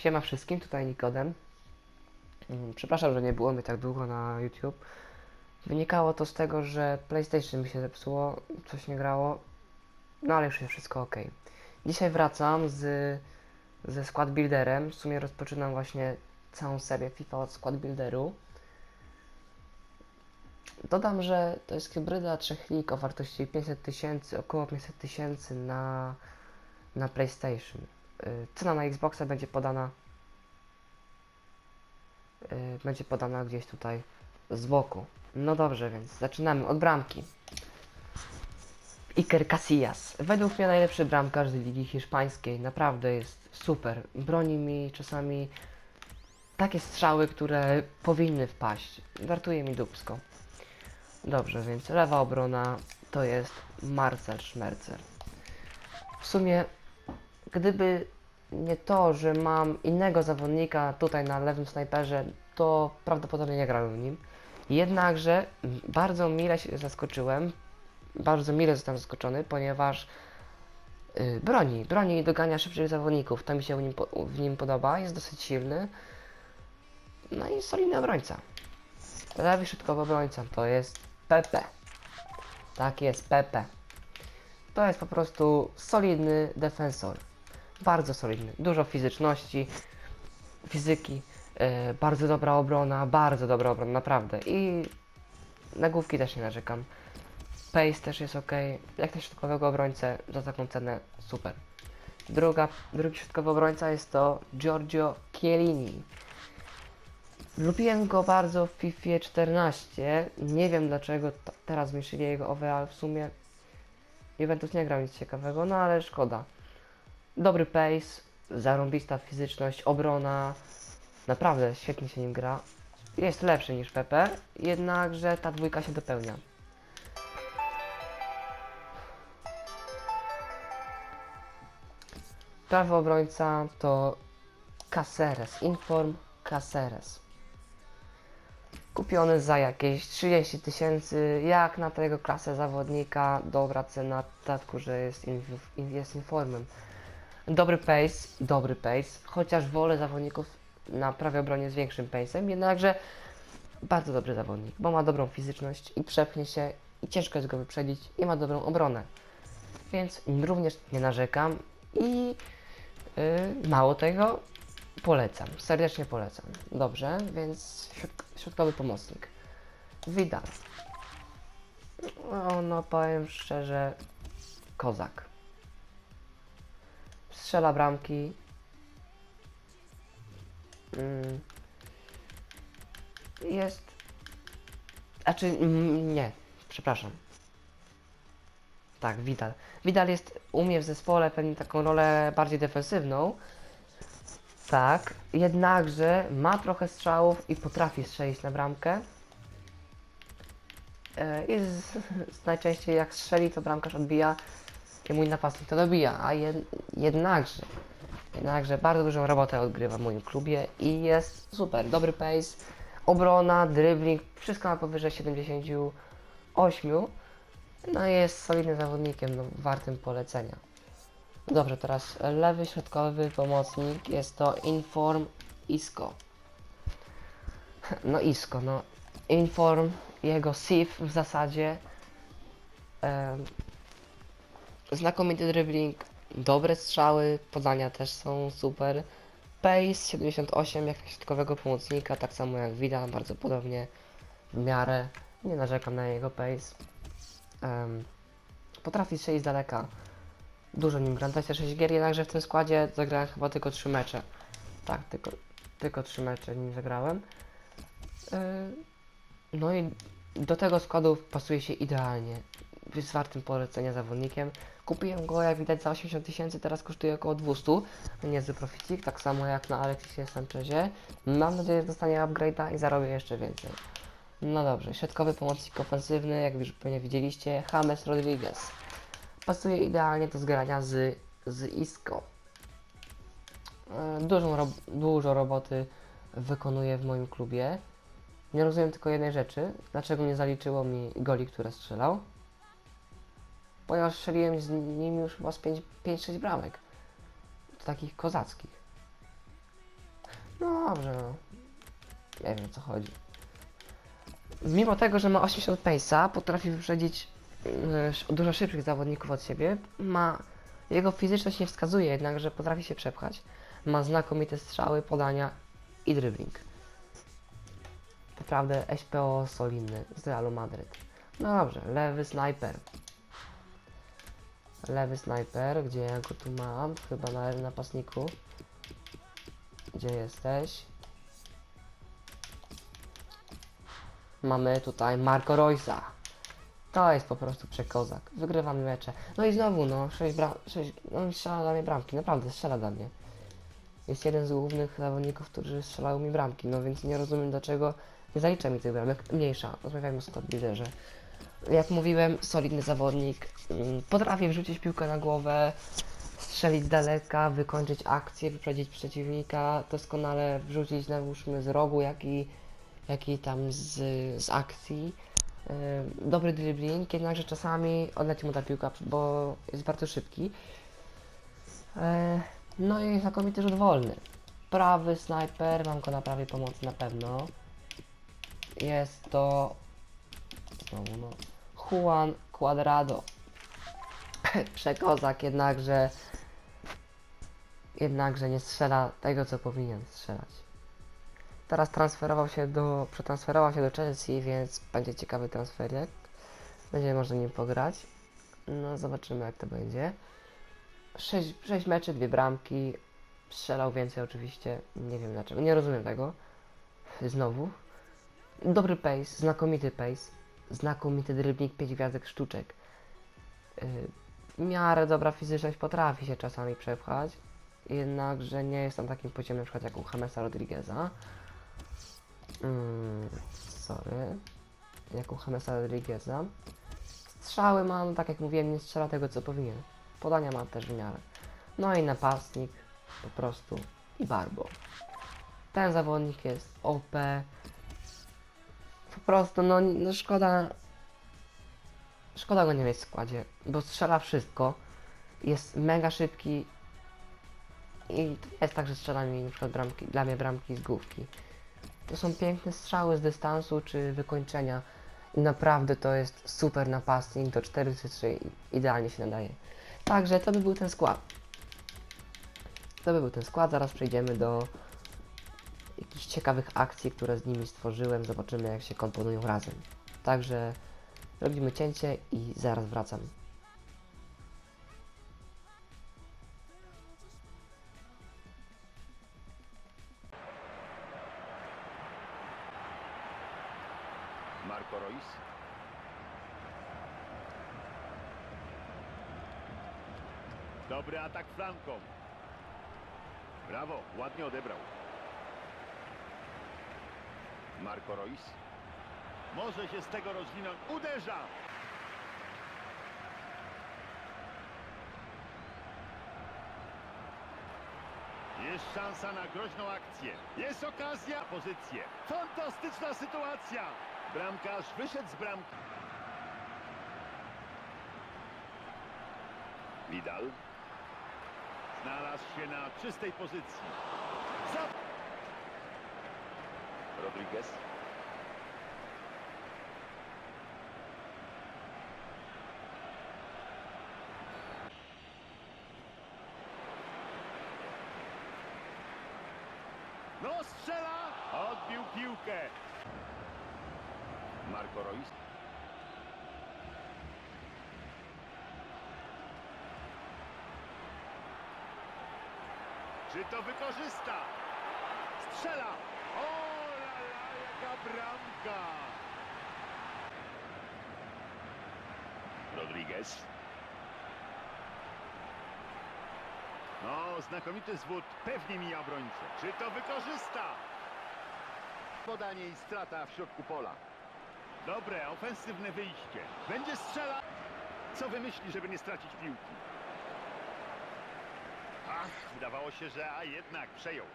Siema wszystkim, tutaj Nikodem. Mm, Przepraszam, że nie było mnie tak długo na YouTube. Wynikało to z tego, że PlayStation mi się zepsuło, coś nie grało, no ale już jest wszystko ok. Dzisiaj wracam z, ze Squad Builderem. W sumie rozpoczynam właśnie całą serię FIFA od Squad Builderu. Dodam, że to jest hybryda trzech lig o wartości 500 tysięcy, około 500 tysięcy na, na PlayStation. Y, Cena na Xboxa będzie podana y, będzie podana gdzieś tutaj z boku. No dobrze, więc zaczynamy od bramki. Iker Casillas. Według mnie najlepszy bramkarz z Ligi Hiszpańskiej. Naprawdę jest super. Broni mi czasami takie strzały, które powinny wpaść. Dartuje mi dupsko. Dobrze, więc lewa obrona to jest Marcel Schmerzer. W sumie, gdyby nie to, że mam innego zawodnika tutaj na lewym snajperze, to prawdopodobnie nie grałbym nim. Jednakże bardzo mile się zaskoczyłem, bardzo mile zostałem zaskoczony, ponieważ y, broni, broni i dogania szybszych zawodników. To mi się w nim, w nim podoba, jest dosyć silny. No i solidny obrońca. Lewy środkowy obrońca to jest Pepe. Tak jest, Pepe. To jest po prostu solidny defensor. Bardzo solidny. Dużo fizyczności, fizyki, e, bardzo dobra obrona, bardzo dobra obrona, naprawdę. I na główki też nie narzekam. Pace też jest ok. Jak na środkowego obrońcę za taką cenę super. Druga, drugi środkowy obrońca jest to Giorgio Chiellini. Lubiłem go bardzo w FIFA 14. Nie wiem dlaczego teraz zmniejszyli jego overall. W sumie Juventus nie grał nic ciekawego, no ale szkoda. Dobry pace, zarąbista fizyczność, obrona. Naprawdę świetnie się nim gra. Jest lepszy niż Pepe, jednakże ta dwójka się dopełnia. Prawy obrońca to Caceres, Inform Caceres. Kupiony za jakieś 30 tysięcy, jak na tego klasę zawodnika, dobra cena, w że jest, jest informem. Dobry pace, dobry pace, chociaż wolę zawodników na prawej obronie z większym pace'em, jednakże bardzo dobry zawodnik, bo ma dobrą fizyczność i przepchnie się i ciężko jest go wyprzedzić i ma dobrą obronę. Więc również nie narzekam i yy, mało tego, polecam, serdecznie polecam. Dobrze, więc środ- środkowy pomocnik. Widal. No, no powiem szczerze, kozak. Strzela bramki. Mm. Jest. Znaczy, mm, nie, przepraszam. Tak, Widal. Widal jest u mnie w zespole pewnie taką rolę bardziej defensywną. Tak, jednakże ma trochę strzałów i potrafi strzelić na bramkę. E, Jest najczęściej jak strzeli, to bramkarz odbija mój napastnik to dobija, a jed, jednakże, jednakże bardzo dużą robotę odgrywa w moim klubie i jest super, dobry pace, obrona, dribbling, wszystko ma powyżej 78. No i jest solidnym zawodnikiem, no, wartym polecenia. Dobrze, teraz lewy środkowy pomocnik jest to Inform Isco. No Isco, no Inform, jego SIF w zasadzie znakomity dribbling, dobre strzały, podania też są super. Pace 78 jak środkowego pomocnika, tak samo jak widać, bardzo podobnie w miarę. Nie narzekam na jego pace. Em, potrafi strzelić z daleka. Dużo nim gram, 26 gier, jednakże w tym składzie zagrałem chyba tylko 3 mecze. Tak, tylko, tylko 3 mecze nim zagrałem. Yy, no i do tego składu pasuje się idealnie. Jest wartym polecenia zawodnikiem. Kupiłem go, jak widać, za 80 tysięcy, teraz kosztuje około 200. Niezły proficik, tak samo jak na Alexisie Sanchezie. Mam nadzieję, że dostanie upgrade'a i zarobię jeszcze więcej. No dobrze, środkowy pomocnik ofensywny, jak już pewnie widzieliście, James Rodriguez pasuje idealnie do zgrania z, z Isco. E, Dużą rob dużo roboty wykonuje w moim klubie. Nie rozumiem tylko jednej rzeczy, dlaczego nie zaliczyło mi goli, które strzelał. Ponieważ strzeliłem z nim już chyba z 5-6 bramek. Takich kozackich. No dobrze, no. Nie wiem o co chodzi. Mimo tego, że ma 80 pace'a, potrafi wyprzedzić dużo szybszych zawodników od siebie. Ma. Jego fizyczność nie wskazuje jednak, że potrafi się przepchać. Ma znakomite strzały, podania i dribbling. Naprawdę SPO solidny z Realu Madryt. No dobrze, lewy snajper. Lewy snajper, gdzie ja go tu mam? Chyba na napastniku. Gdzie jesteś? Mamy tutaj Marco Roysa. To jest po prostu przekozak. Wygrywamy mecze. No i znowu, no, 6 bram... 6... No, strzela dla mnie bramki. Naprawdę, strzela dla mnie. Jest jeden z głównych zawodników, którzy strzelają mi bramki. No więc nie rozumiem, dlaczego nie zalicza mi tych bramek. Mniejsza. Rozmawiajmy o liderze. Jak mówiłem, solidny zawodnik. mm, Potrafi wrzucić piłkę na głowę, strzelić z daleka, wykończyć akcję, wyprzedzić przeciwnika, doskonale wrzucić załóżmy z rogu, jak i, jak i tam z, z akcji. Dobry dribbling, jednakże czasami odleci mu ta piłka, bo jest bardzo szybki. Yy, No i znakomity rzut wolny. Prawy snajper, mam go na prawej pomocy na pewno. Jest to znowu no, Juan Cuadrado. Przekozak, jednakże jednakże nie strzela tego, co powinien strzelać. Teraz transferował się do, przetransferował się do Chelsea, więc będzie ciekawy transferek. Będzie można nim pograć. No, zobaczymy jak to będzie. 6, 6 meczy, dwie bramki. Strzelał więcej oczywiście. Nie wiem dlaczego. Nie rozumiem tego. Znowu. Dobry pace, znakomity pace. Znakomity dribbling, 5 gwiazdek sztuczek. Yy, miarę dobra fizyczność potrafi się czasami przepchać. Jednakże nie jest tam takim na przykład jak u Jamesa Rodrigueza. Mm, sorry. Jak u Jamesa Rodrigueza. Strzały mam, tak jak mówiłem, nie strzela tego co powinien. Podania ma też w miarę. No i napastnik po prostu i Barbo. Ten zawodnik jest OP. Po prostu, no, no szkoda. Szkoda go nie mieć w składzie, bo strzela wszystko. Jest mega szybki. I to nie jest tak, że strzela mi na przykład bramki, dla mnie bramki z główki. To są piękne strzały z dystansu czy wykończenia. I naprawdę to jest super napastnik do 4-3 i idealnie się nadaje. Także to by był ten skład. To by był ten skład. Zaraz przejdziemy do ciekawych akcji, które z nimi stworzyłem. Zobaczymy jak się komponują razem. Także robimy cięcie i zaraz wracam. Marco Reus. Dobry atak flanką. Brawo, ładnie odebrał. Marco Reus. Może się z tego rozwinąć. Uderza! Jest szansa na groźną akcję. Jest okazja. Pozycję. Fantastyczna sytuacja. Bramkarz wyszedł z bramki. Vidal. Znalazł się na czystej pozycji. Za... Rodriguez. No strzela! Odbił piłkę. Marco Reus. Czy to wykorzysta? Strzela! O, jaka bramka! Rodriguez. No, znakomity zwód. Pewnie mija obrońcę. Czy to wykorzysta? Podanie i strata w środku pola. Dobre, ofensywne wyjście. Będzie strzela. Co wymyśli, żeby nie stracić piłki? Ach, wydawało się, że a jednak przejął.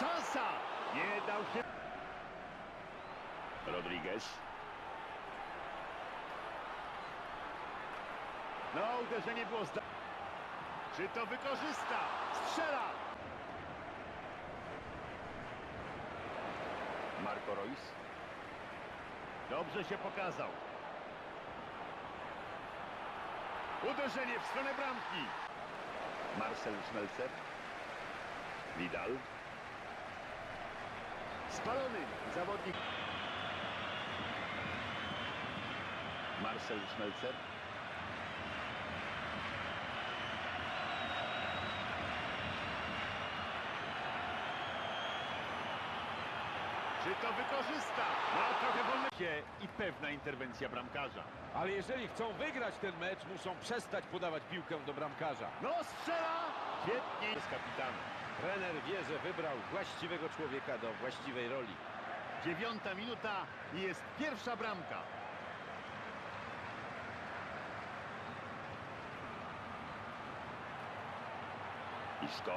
Szansa! Nie dał się. Rodriguez. No, uderzenie było zda... Czy to wykorzysta? Strzela! Marco Reus. Dobrze się pokazał. Uderzenie w stronę bramki. Marcel Schmelzer. Vidal. Spalony zawodnik. Marcel Schmelzer. Czy to wykorzysta? Ma trochę wolne i pewna interwencja bramkarza. Ale jeżeli chcą wygrać ten mecz, muszą przestać podawać piłkę do bramkarza. No strzela! Świetnie kapitanem. Trener wie, że wybrał właściwego człowieka do właściwej roli. Dziewiąta minuta i jest pierwsza bramka. Isco.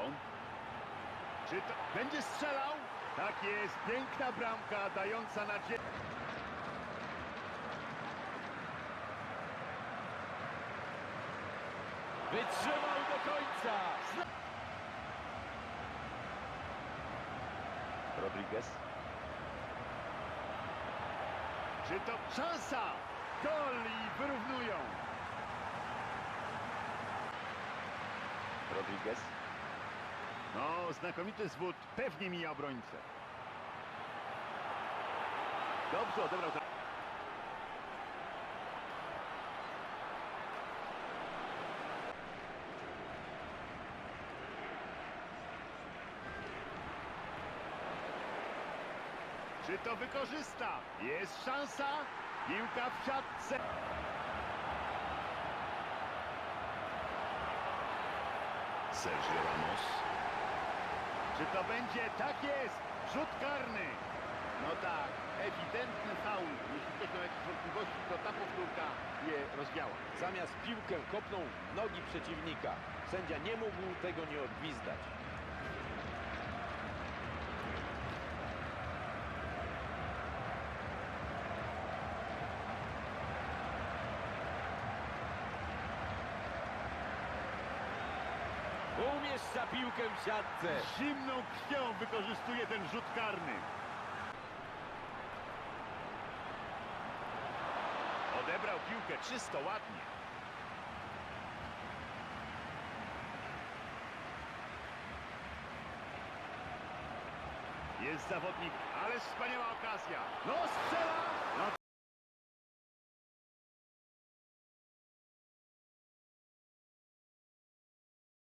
Czy to będzie strzelał? Tak jest, piękna bramka dająca nadzieję. Wytrzymał do końca! Rodriguez. Czy to szansa? Gol i wyrównują. Rodriguez. No, znakomity zwód. Pewnie mija obrońcę. Dobrze odebrał Czy to wykorzysta? Jest szansa. Piłka w siatce. Sergio Ramos. Czy to będzie? Tak jest! Rzut karny. No tak, ewidentny faul. Jeśli ktoś ma jakieś wątpliwości, to ta powtórka je rozwiała. Zamiast piłkę kopnął nogi przeciwnika. Sędzia nie mógł tego nie odgwizdać. Umieszcza piłkę w siatce. Zimną krwią wykorzystuje ten rzut karny. Odebrał piłkę czysto, ładnie. Jest zawodnik, ale wspaniała okazja. No strzela! No